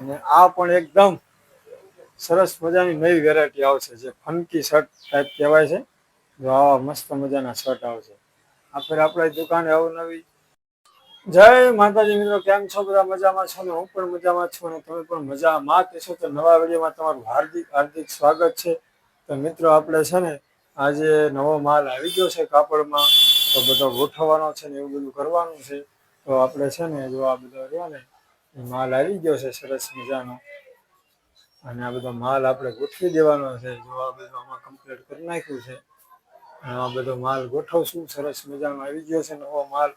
અને આ પણ એકદમ સરસ મજાની નવી વેરાયટી આવશે જે ફનકી શર્ટ ટાઈપ કહેવાય છે. જો આવા મસ્ત મજાના શર્ટ આવશે. આ ફેર આપણી દુકાને અવનવી જય માતાજી મિત્રો, કેમ છો? બધા મજામાં છો ને? હું પણ મજામાં છું અને તમે પણ મજામાં કહેશો તો નવા વિડીયોમાં તમારું હાર્દિક હાર્દિક સ્વાગત છે. તો મિત્રો, આપણે છે ને આજે નવો માલ આવી ગયો છે કાપડમાં. તો બધો ગોઠવવાનો છે ને એવું બધું કરવાનું છે. તો આપણે છે ને જો આ બધા રહ્યા ને માલ આવી ગયો છે સરસ મજાનો. અને આ બધો માલ આપણે ગોઠવી દેવાનો છે. જો આ બધું આમાં કમ્પ્લીટ કરી નાખ્યું છે. આ બધો માલ ગોઠવશું. સરસ મજાનો આવી ગયો છે નવો માલ.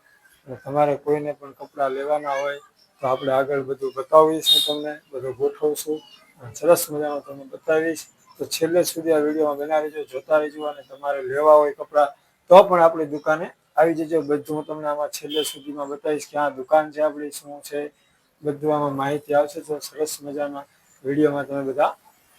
તમારે કોઈને પણ કપડાં લેવાના હોય તો આપણે આગળ બધું બતાવીશું તમને. બધું ગોઠવશું. અને સરસ મજાનો તમને બતાવીશ. તો છેલ્લે સુધી આ વિડીયોમાં બના રહેજો. જોતા રહેજો અને તમારે લેવા હોય કપડાં તો પણ આપણી દુકાને આવી જજો. બધું હું તમને આમાં છેલ્લે સુધીમાં બતાવીશ કે આ દુકાન છે આપણી, શું છે બધું આમાં માહિતી આવશે તો સરસ મજાના વિડીયોમાં તમે બધા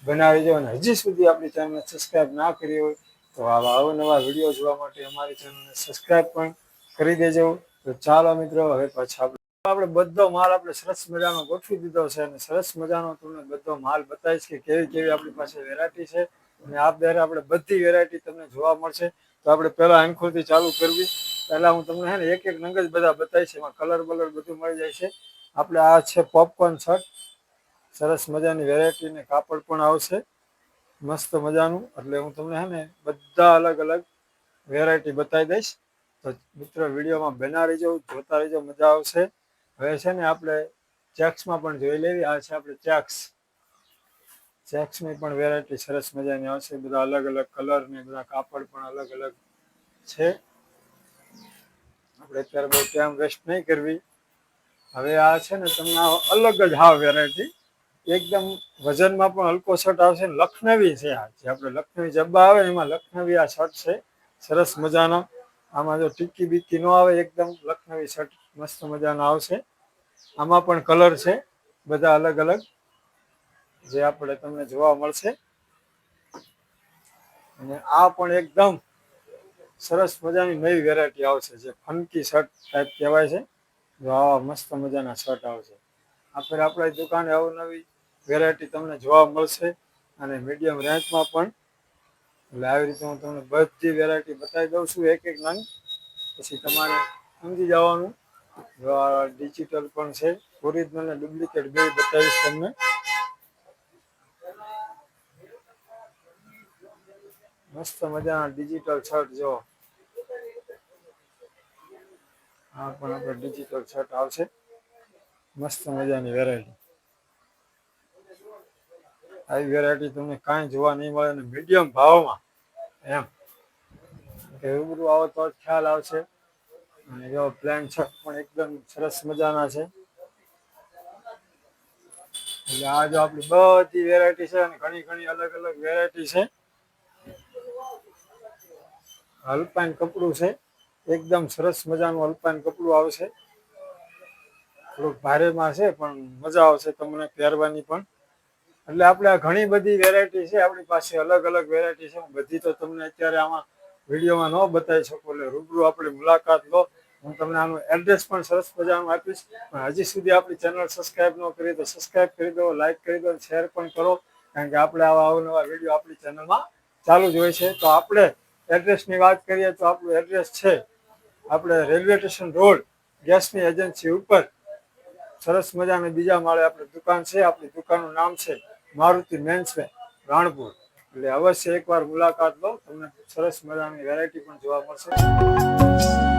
બનાવી દો અને હજી સુધી આપણી ચેનલને સબસ્ક્રાઇબ ના કરી હોય તો આવા અવનવા વીડિયો જોવા માટે અમારી ચેનલને સબસ્ક્રાઈબ પણ કરી દેજો. તો ચાલો મિત્રો, હવે પાછા આપણે બધો માલ આપણે સરસ મજાનો ગોઠવી દીધો છે અને સરસ મજાનો તમને બધો માલ બતાવીશ કે કેવી કેવી આપણી પાસે વેરાયટી છે અને આપ દ્વારા આપણે બધી વેરાયટી તમને જોવા મળશે, તો આપણે પહેલા આંખોથી ચાલુ કરવી. પહેલા હું તમને હે ને એક એક નંગ જ બધા બતાવીશ, એમાં કલર બલર બધું મળી જાય છે. આપણે આ છે પોપકોર્ન શર્ટ સરસ મજાની વેરાયટી ને કાપડ પણ આવશે. મસ્ત મજાનું. એટલે હું તમને હે ને બધા અલગ અલગ વેરાયટી બતાવી દઈશ. તો મિત્રો વિડીયોમાં બના રહીજો, જોતા રહીજો, મજા આવશે. હવે છે ને આપણે ચેક્સમાં પણ જોઈ લેવી. આ છે આપણે ચેક્સ. ચેક્સની પણ વેરાયટી સરસ મજાની આવશે. બધા અલગ અલગ કલર ને બધા કાપડ પણ અલગ અલગ છે. આપણે અત્યારે બહુ ટાઈમ વેસ્ટ નહીં કરવી. હવે આ છે ને, તમને અલગ જ હા વેરાયટી એકદમ વજનમાં પણ હલકો શર્ટ આવશે ને લખનવી છે આ જે આપણે લખનવી જબ્બા આવે એમાં લખનવી આ શર્ટ છે. સરસ મજાનો. આમાં જો ટીકી બીકી ન આવે એકદમ લખનવી શર્ટ મસ્ત મજાનો આવશે. આમાં પણ કલર છે, બધા અલગ અલગ. જે આપણે તમને જોવા મળશે. અને આ પણ એકદમ સરસ મજાની નવી વેરાયટી આવશે, જે ફનકી શર્ટ ટાઈપ કહેવાય છે. જો મસ્ત મજાના શર્ટ આવશે આ ફેર આપણી દુકાને અવનવી વેરાયટી તમને જોવા મળશે અને મીડિયમ રેન્જમાં પણ. એટલે આવી રીતે હું તમને બધી વેરાયટી બતાવી દઉં છું, એક એક નાની. પછી તમારે સમજી જવાનું. જો આ ડિજિટલ પણ છે ઓરિજિનલ અને ડુપ્લિકેટ બે બતાવીશ તમને. મસ્ત મજાના ડિજિટલ શર્ટ જો આ પણ આપણે ડિજિટલ શર્ટ આવશે. મસ્ત મજાની વેરાયટી આવી વેરાયટી તમને કાંઈ જોવા નહીં મળે અને મીડિયમ ભાવમાં. એમ. કે રૂબરૂ આવો તો ખ્યાલ આવશે. અને એવો પ્લેન શર્ટ પણ એકદમ સરસ મજાના છે. એટલે આ જો આપણી બધી વેરાયટી છે અને ઘણી ઘણી અલગ અલગ વેરાયટી છે. અલ્પાઇન કપડું છે. એકદમ સરસ મજાનું અલ્પાઇન કપડું આવશે. થોડુંક ભારેમાં છે, પણ મજા આવશે તમને પહેરવાની પણ. એટલે આપણે આ ઘણી બધી વેરાયટી છે, આપણી પાસે અલગ અલગ વેરાયટી છે. બધી તો તમને અત્યારે આમાં વિડીયોમાં ન બતાવી શકું, એટલે રૂબરૂ આપણે મુલાકાત લો. હું તમને આનું એડ્રેસ પણ સરસ મજાનું આપીશ. પણ હજી સુધી આપણી ચેનલ સબસ્ક્રાઈબ ન કરી તો સબસ્ક્રાઈબ કરી દો લાઇક કરી દો શેર પણ કરો. કારણ કે આપણે આવા અવનવા વીડિયો આપણી ચેનલમાં ચાલુ જ હોય છે. તો આપણે એડ્રેસની વાત કરીએ તો આપણું એડ્રેસ છે આપણે રેલવે સ્ટેશન રોડ ગેસની એજન્સી ઉપર સરસ મજાની બીજા માળે આપણી દુકાન છે. આપણી દુકાનનું નામ છે મારુતિ મેન્સમેન રાણપુર. એટલે અવશ્ય એકવાર મુલાકાત લો, તમને સરસ મજાની વેરાયટી પણ જોવા મળશે.